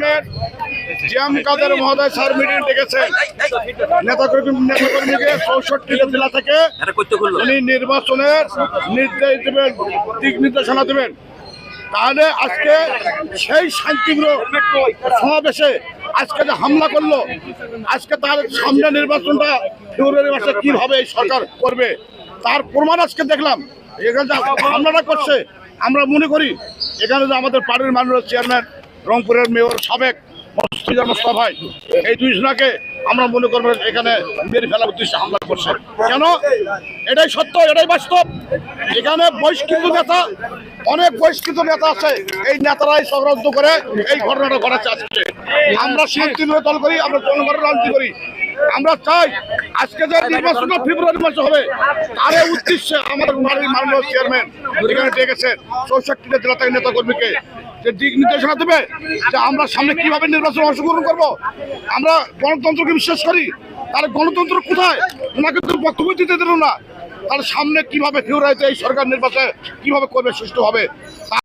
ইউনিয়নের জিয়াম কাদের মহোদয় sir meeting ডেকেছেন। নেতাকর্মী নেতাকর্মীকে চৌষট্টি জেলা থেকে উনি নির্বাচনের নির্দেশ দেবেন, দিক নির্দেশনা দেবেন। তাহলে আজকে সেই শান্তিগুলো সমাবেশে আজকে যে হামলা করল, আজকে তার সামনে নির্বাচনটা ফেব্রুয়ারি মাসে কি হবে এই সরকার করবে, তার প্রমাণ আজকে দেখলাম। এখানে হামলাটা করছে, আমরা মনে করি, এখানে যে আমাদের পার্টির মাননীয় চেয়ারম্যান রংপুরের মেয়র সাবেক মস্তিজার মোস্তফা ভাই, এই দুইজনাকে আমরা মনে করব এখানে মেরে ফেলার উদ্দেশ্যে হামলা করছে। কেন? এটাই সত্য, এটাই বাস্তব। এখানে বহিষ্কৃত নেতা, অনেক বহিষ্কৃত নেতা আছে। এই নেতারাই ষড়যন্ত্র করে এই ঘটনাটা ঘটাচ্ছে আজকে। আমরা শান্তিপ্রিয় দল করি, আমরা জনগণের রাজনীতি করি। আমরা চাই আজকে যে নির্বাচনটা ফেব্রুয়ারি মাসে হবে, তার উদ্দেশ্যে আমাদের মাননীয় চেয়ারম্যান এখানে ডেকেছেন, চৌষট্টিটা জেলা থেকে নেতা কর্মীকে যে দিক নির্দেশনা দেবে, যে আমরা সামনে কীভাবে নির্বাচনে অংশগ্রহণ করব, আমরা গণতন্ত্রকে বিশ্বাস করি, তাহলে গণতন্ত্র কোথায়? ওনাকে তো বক্তব্য দিতে দিল না। তাহলে সামনে কীভাবে ফিউরাইতে এই সরকার নির্বাচনে কীভাবে করবে সুষ্ঠু হবে?